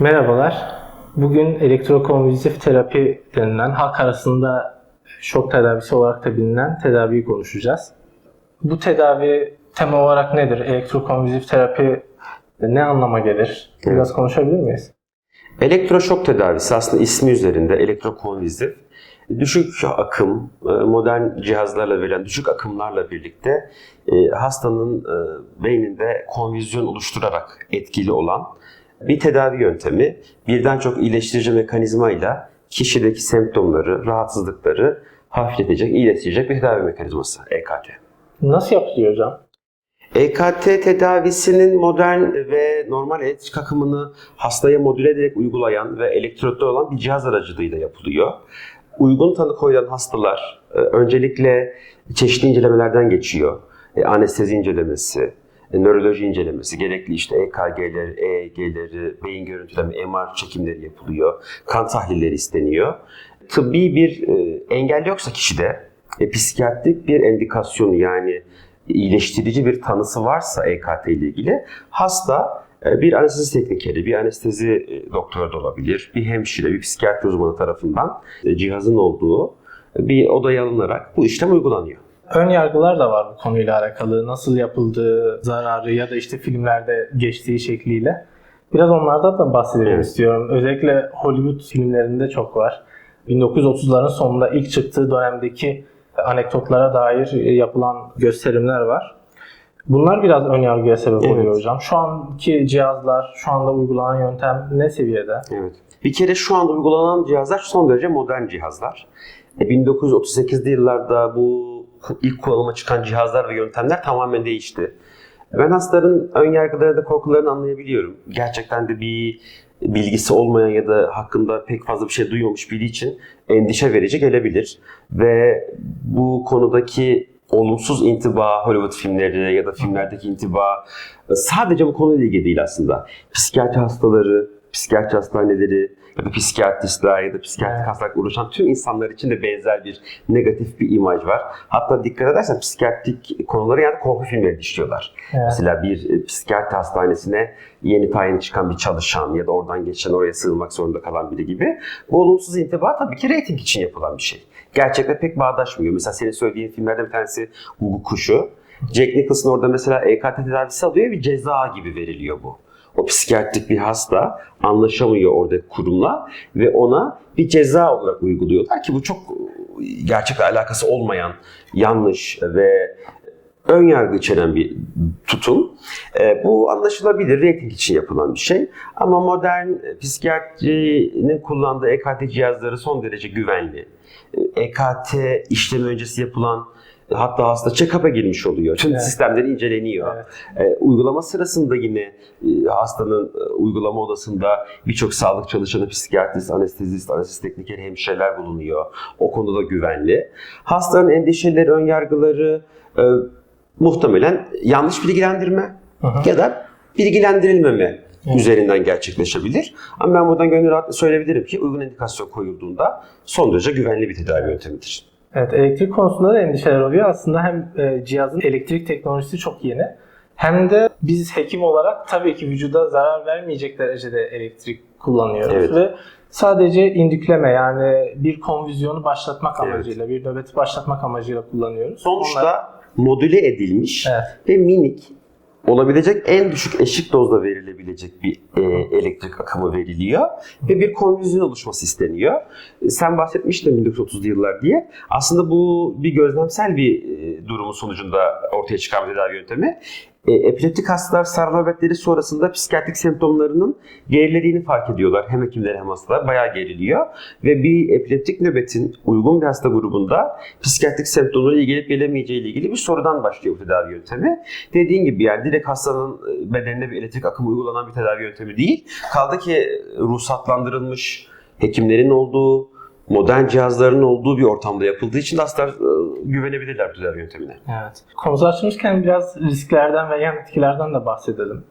Merhabalar. Bugün elektrokonvülsif terapi denilen halk arasında şok tedavisi olarak da bilinen tedaviyi konuşacağız. Bu tedavi tema olarak nedir? Elektrokonvülsif terapi ne anlama gelir? Biraz konuşabilir miyiz? Elektroşok tedavisi aslında ismi üzerinde elektrokonvizif. Düşük akım, e, modern cihazlarla verilen düşük akımlarla birlikte e, hastanın e, beyninde konvizyon oluşturarak etkili olan bir tedavi yöntemi. Birden çok iyileştirici mekanizmayla kişideki semptomları, rahatsızlıkları hafifletecek, iyileştirecek bir tedavi mekanizması EKT. Nasıl yapılıyor hocam? EKT tedavisinin modern ve normal elektrik akımını hastaya modüle ederek uygulayan ve elektrotlu olan bir cihaz aracılığıyla yapılıyor. Uygun tanı koyulan hastalar e, öncelikle çeşitli incelemelerden geçiyor. E, Anestezi incelemesi, nöroloji incelemesi, gerekli işte EKG'leri, EEG'leri, beyin görüntüleme, MR çekimleri yapılıyor. Kan tahlilleri isteniyor. Tıbbi bir e, engel yoksa kişide e, psikiyatrik bir endikasyonu yani iyileştirici bir tanısı varsa EKT ile ilgili hasta e, bir anestezi teknikeri, bir anestezi e, doktoru da olabilir, bir hemşire, bir psikiyatri uzmanı tarafından e, cihazın olduğu bir odaya alınarak bu işlem uygulanıyor. Ön yargılar da var bu konuyla alakalı. Nasıl yapıldığı, zararı ya da işte filmlerde geçtiği şekliyle. Biraz onlardan da bahsedelim Evet. istiyorum. Özellikle Hollywood filmlerinde çok var. 1930'ların sonunda ilk çıktığı dönemdeki anekdotlara dair yapılan gösterimler var. Bunlar biraz ön yargıya sebep Evet. oluyor hocam. Şu anki cihazlar, şu anda uygulanan yöntem ne seviyede? Evet. Bir kere şu anda uygulanan cihazlar son derece modern cihazlar. E, 1938'li yıllarda bu ilk kullanıma çıkan cihazlar ve yöntemler tamamen değişti. Ben hastaların ön yargıları da korkularını anlayabiliyorum. Gerçekten de bir bilgisi olmayan ya da hakkında pek fazla bir şey duymamış biri için endişe verici gelebilir. Ve bu konudaki olumsuz intiba Hollywood filmleri ya da filmlerdeki intiba sadece bu konuyla ilgili değil aslında. Psikiyatri hastaları, psikiyatri hastaneleri ya da psikiyatristler ya da psikiyatrik hastalıkla uğraşan tüm insanlar için de benzer bir negatif bir imaj var. Hatta dikkat edersen psikiyatrik konuları yani korku filmleri işliyorlar. Evet. Mesela bir e, psikiyatri hastanesine yeni tayin çıkan bir çalışan ya da oradan geçen oraya sığınmak zorunda kalan biri gibi. Bu olumsuz intiba tabii ki reyting için yapılan bir şey. Gerçekte pek bağdaşmıyor. Mesela senin söylediğin filmlerden bir tanesi Hugo Kuşu. Jack Nicholson orada mesela EKT tedavisi alıyor bir ceza gibi veriliyor bu. O psikiyatrik bir hasta anlaşamıyor orada kurumla ve ona bir ceza olarak uyguluyorlar ki bu çok e, gerçekle alakası olmayan yanlış ve ön yargı içeren bir tutum. E, bu anlaşılabilir, reyting için yapılan bir şey. Ama modern e, psikiyatrinin kullandığı EKT cihazları son derece güvenli. EKT işlemi öncesi yapılan hatta hasta check-up'a girmiş oluyor. Tüm Evet. sistemleri inceleniyor. Evet. E, uygulama sırasında yine e, hastanın e, uygulama odasında birçok sağlık çalışanı, psikiyatrist, anestezist, anestezi teknikeri, hemşireler bulunuyor. O konuda güvenli. Hastanın endişeleri, ön yargıları e, muhtemelen yanlış bilgilendirme hı. ya da bilgilendirilmeme Evet. üzerinden gerçekleşebilir. Ama ben buradan gönül rahatlıkla söyleyebilirim ki uygun indikasyon koyulduğunda son derece güvenli bir tedavi yöntemidir. Evet, elektrik konusunda da endişeler oluyor. Aslında hem e, cihazın elektrik teknolojisi çok yeni hem de biz hekim olarak tabii ki vücuda zarar vermeyecek derecede elektrik kullanıyoruz Evet. ve sadece indükleme yani bir konvüzyonu başlatmak Evet. amacıyla, bir nöbeti başlatmak amacıyla kullanıyoruz. Sonuçta Onlar- modüle edilmiş Evet. ve minik olabilecek en düşük eşik dozda verilebilecek bir e, elektrik akımı veriliyor ve bir konvüzyon oluşması isteniyor. Sen bahsetmiştin 1930'lu yıllar diye. Aslında bu bir gözlemsel bir e, durumun sonucunda ortaya çıkan bir tedavi yöntemi. E, epileptik hastalar sarı nöbetleri sonrasında psikiyatrik semptomlarının gerilediğini fark ediyorlar. Hem hekimler hem hastalar bayağı geriliyor. Ve bir epileptik nöbetin uygun bir hasta grubunda psikiyatrik semptomları gelip gelemeyeceği ile ilgili bir sorudan başlıyor bu tedavi yöntemi. Dediğin gibi yani direkt hastanın e, bedenine bir elektrik akımı uygulanan bir tedavi yöntemi değil. Kaldı ki ruhsatlandırılmış hekimlerin olduğu, modern cihazların olduğu bir ortamda yapıldığı için de hastalar e, güvenebilirler tedavi yöntemine. Evet. Konusu açılmışken biraz risklerden ve yan etkilerden de bahsedelim.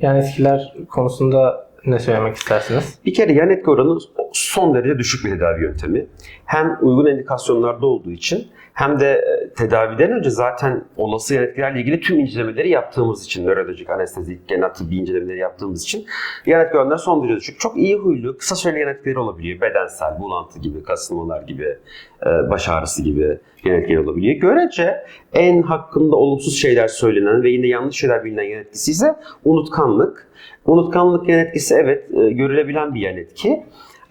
Yan etkiler konusunda ne söylemek istersiniz? Bir kere yan etki oranı son derece düşük bir tedavi yöntemi. Hem uygun indikasyonlarda olduğu için hem de e, tedaviden önce zaten olası yan etkilerle ilgili tüm incelemeleri yaptığımız için, nörolojik, anestezik, genel tıbbi incelemeleri yaptığımız için yan etki oranları son derece düşük. Çok iyi huylu, kısa süreli yan etkileri olabiliyor. Bedensel, bulantı gibi, kasılmalar gibi, e, baş ağrısı gibi yan etkileri olabiliyor. Görece en hakkında olumsuz şeyler söylenen ve yine yanlış şeyler bilinen yan etkisi ise unutkanlık. Unutkanlık yan etkisi evet e, görülebilen bir yan etki.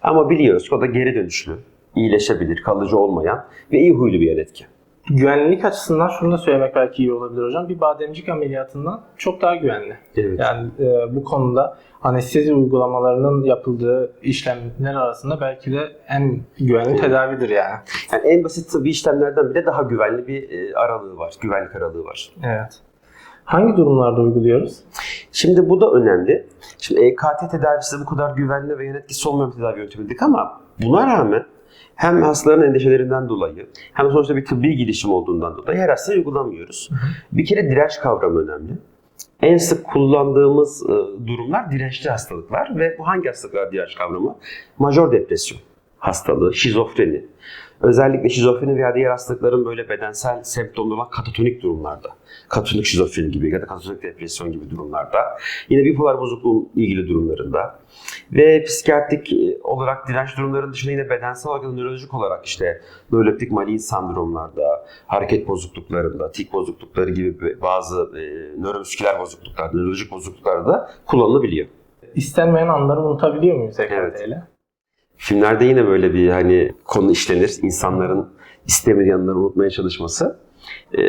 Ama biliyoruz ki o da geri dönüşlü, iyileşebilir, kalıcı olmayan ve iyi huylu bir yan etki. Güvenlik açısından şunu da söylemek belki iyi olabilir hocam. Bir bademcik ameliyatından çok daha güvenli. Evet. Yani e, bu konuda anestezi uygulamalarının yapıldığı işlemler arasında belki de en güvenli Evet. tedavidir yani. Yani en basit tıbbi işlemlerden bile daha güvenli bir e, aralığı var, güvenlik aralığı var. Evet. Hangi durumlarda uyguluyoruz? Şimdi bu da önemli. Şimdi EKT tedavisi de bu kadar güvenli ve yan etkisi olmayan tedavi yöntemi dedik ama buna rağmen hem hastaların endişelerinden dolayı hem sonuçta bir tıbbi gelişim olduğundan dolayı her hastaya uygulamıyoruz. Bir kere direnç kavramı önemli. En sık kullandığımız e, durumlar dirençli hastalıklar ve bu hangi hastalıklar direnç kavramı? Majör depresyon hastalığı, şizofreni. Özellikle şizofreni veya diğer hastalıkların böyle bedensel semptomları olan katatonik durumlarda. Katatonik şizofreni gibi ya da katatonik depresyon gibi durumlarda. Yine bipolar bozukluğun ilgili durumlarında. Ve psikiyatrik e, olarak direnç durumlarının dışında yine bedensel olarak nörolojik olarak işte nöroleptik malin sendromlarda, hareket bozukluklarında, tik bozuklukları gibi bazı e, nöromüsküler bozukluklarda, nörolojik bozukluklarda da kullanılabiliyor. İstenmeyen anları unutabiliyor muyuz EKT Evet. Filmlerde yine böyle bir hani konu işlenir. İnsanların istemediği anları unutmaya çalışması. Ee,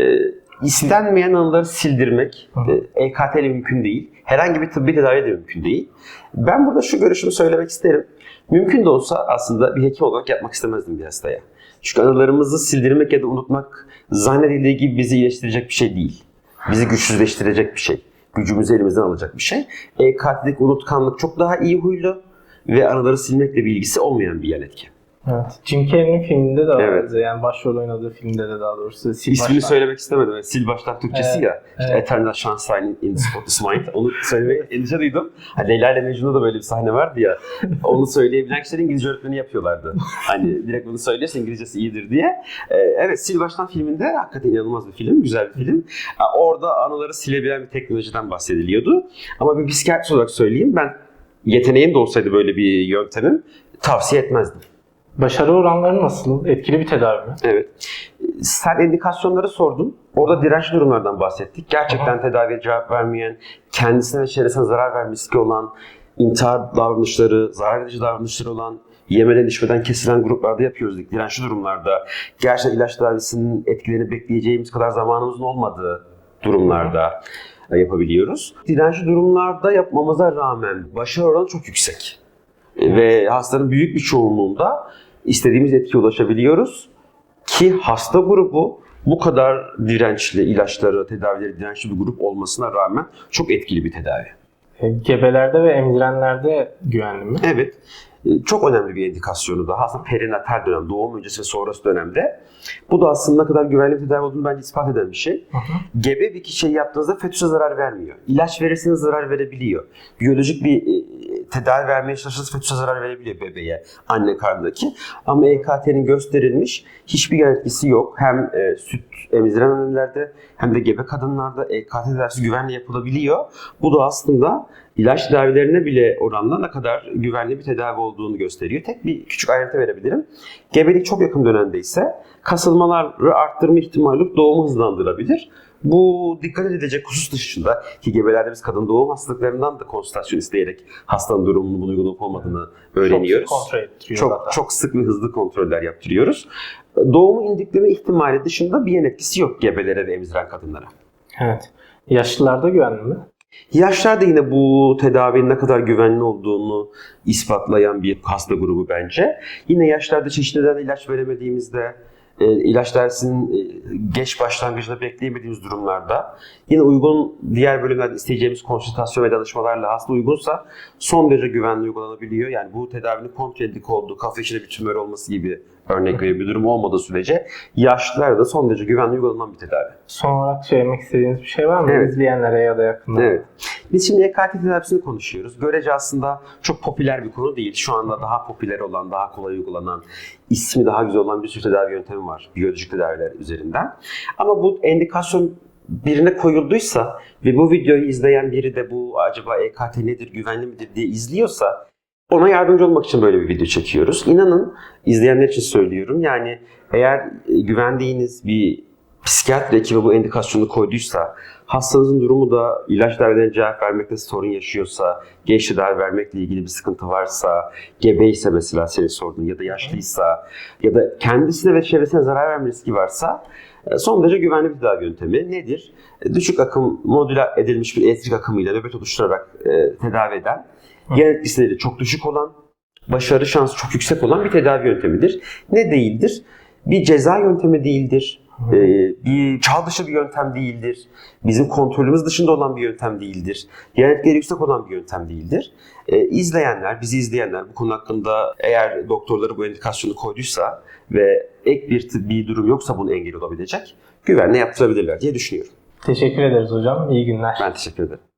istenmeyen anıları sildirmek e, EKT ile mümkün değil. Herhangi bir tıbbi tedavi de mümkün değil. Ben burada şu görüşümü söylemek isterim. Mümkün de olsa aslında bir hekim olarak yapmak istemezdim bir hastaya. Çünkü anılarımızı sildirmek ya da unutmak zannedildiği gibi bizi iyileştirecek bir şey değil. Bizi güçsüzleştirecek bir şey. Gücümüzü elimizden alacak bir şey. EKT'lik unutkanlık çok daha iyi huylu ve anıları silmekle bir ilgisi olmayan bir yan etki. Evet. Jim Carrey'nin filminde de Evet. vardı. Yani başrol oynadığı filmde de daha doğrusu. Sil İsmini baştan. söylemek istemedim. Evet, Sil baştan Türkçesi Evet, ya. İşte evet. Eternal Sunshine in the Spotless Mind. Onu söylemeye endişe duydum. Ha, Leyla ile Mecnun'da da böyle bir sahne vardı ya. Onu söyleyebilen kişiler İngilizce öğretmeni yapıyorlardı. Hani direkt bunu söylüyorsa İngilizcesi iyidir diye. Ee, evet Sil baştan filminde hakikaten inanılmaz bir film. Güzel bir film. Orada anıları silebilen bir teknolojiden bahsediliyordu. Ama bir psikiyatrist olarak söyleyeyim ben yeteneğim de olsaydı böyle bir yöntemim tavsiye etmezdim. Başarı oranları nasıl? Etkili bir tedavi mi? Evet. Sen indikasyonları sordun. Orada dirençli durumlardan bahsettik. Gerçekten tedaviye cevap vermeyen, kendisine ve çevresine zarar verme riski olan, intihar davranışları, zarar edici davranışları olan, yemeden içmeden kesilen gruplarda yapıyoruz dedik. Dirençli durumlarda, gerçekten ilaç tedavisinin etkilerini bekleyeceğimiz kadar zamanımızın olmadığı durumlarda yapabiliyoruz. Dirençli durumlarda yapmamıza rağmen başarı oranı çok yüksek. Ve hastanın büyük bir çoğunluğunda istediğimiz etkiye ulaşabiliyoruz. Ki hasta grubu bu kadar dirençli, ilaçları, tedavileri dirençli bir grup olmasına rağmen çok etkili bir tedavi. E, Gebelerde ve emzirenlerde güvenli mi? Evet. E, Çok önemli bir indikasyonu da aslında perinatal dönem, doğum öncesi ve sonrası dönemde. Bu da aslında ne kadar güvenli bir tedavi olduğunu bence ispat eden bir şey. Hı hı. Gebe bir kişiye yaptığınızda fetüse zarar vermiyor. İlaç verirseniz zarar verebiliyor. Biyolojik bir e, tedavi vermeye çalışırsanız fetüse zarar verebiliyor bebeğe, anne karnındaki. Ama EKT'nin gösterilmiş hiçbir yan etkisi yok. Hem e, süt emziren annelerde hem de gebe kadınlarda EKT tedavisi güvenle yapılabiliyor. Bu da aslında ilaç tedavilerine bile oranla ne kadar güvenli bir tedavi olduğunu gösteriyor. Tek bir küçük ayrıntı verebilirim. Gebelik çok yakın dönemde ise kasılmaları arttırma ihtimali doğumu hızlandırabilir. Bu dikkat edilecek husus dışında ki gebelerde biz kadın doğum hastalıklarından da konsültasyon isteyerek hastanın durumunu bunu uygun olup olmadığını öğreniyoruz. Çok sık Çok, zaten. çok sık ve hızlı kontroller yaptırıyoruz. Doğumu indikleme ihtimali dışında bir yan etkisi yok gebelere ve emziren kadınlara. Evet. Yaşlılarda güvenli mi? Yaşlar da yine bu tedavinin ne kadar güvenli olduğunu ispatlayan bir hasta grubu bence. Yine yaşlarda çeşitli ilaç veremediğimizde, ilaç dersinin e, geç başlangıcında bekleyemediğimiz durumlarda yine uygun diğer bölümlerde isteyeceğimiz konsültasyon ve danışmalarla hasta uygunsa son derece güvenli uygulanabiliyor. Yani bu tedavinin kontraindik olduğu, kafa içinde bir tümör olması gibi Örnek veriyorum bir durum olmadığı sürece yaşlılarda son derece güvenli uygulanan bir tedavi. Son olarak söylemek istediğiniz bir şey var mı? Evet. İzleyenlere ya da yakınlara. Evet. Biz şimdi EKT tedavisini konuşuyoruz. Görece aslında çok popüler bir konu değil. Şu anda daha popüler olan, daha kolay uygulanan, ismi daha güzel olan bir sürü tedavi yöntemi var. Biyolojik tedaviler üzerinden. Ama bu endikasyon birine koyulduysa ve bu videoyu izleyen biri de bu acaba EKT nedir, güvenli midir diye izliyorsa ona yardımcı olmak için böyle bir video çekiyoruz. İnanın izleyenler için söylüyorum. Yani eğer güvendiğiniz bir psikiyatri ekibi bu endikasyonu koyduysa, hastanızın durumu da ilaç tedavilerine cevap vermekte sorun yaşıyorsa, genç tedavi vermekle ilgili bir sıkıntı varsa, gebeyse mesela senin sorduğun ya da yaşlıysa ya da kendisine ve çevresine zarar verme riski varsa e, son derece güvenli bir tedavi yöntemi nedir? E, Düşük akım modüle edilmiş bir elektrik akımıyla nöbet oluşturarak e, tedavi eden, gen etkisileri çok düşük olan, başarı şansı çok yüksek olan bir tedavi yöntemidir. Ne değildir? Bir ceza yöntemi değildir. Ee, bir çağ dışı bir yöntem değildir. Bizim kontrolümüz dışında olan bir yöntem değildir. Gen etkileri yüksek olan bir yöntem değildir. Ee, izleyenler, bizi izleyenler bu konu hakkında eğer doktorları bu indikasyonu koyduysa ve ek bir tıbbi durum yoksa bunu engel olabilecek güvenle yaptırabilirler diye düşünüyorum. Teşekkür ederiz hocam. İyi günler. Ben teşekkür ederim.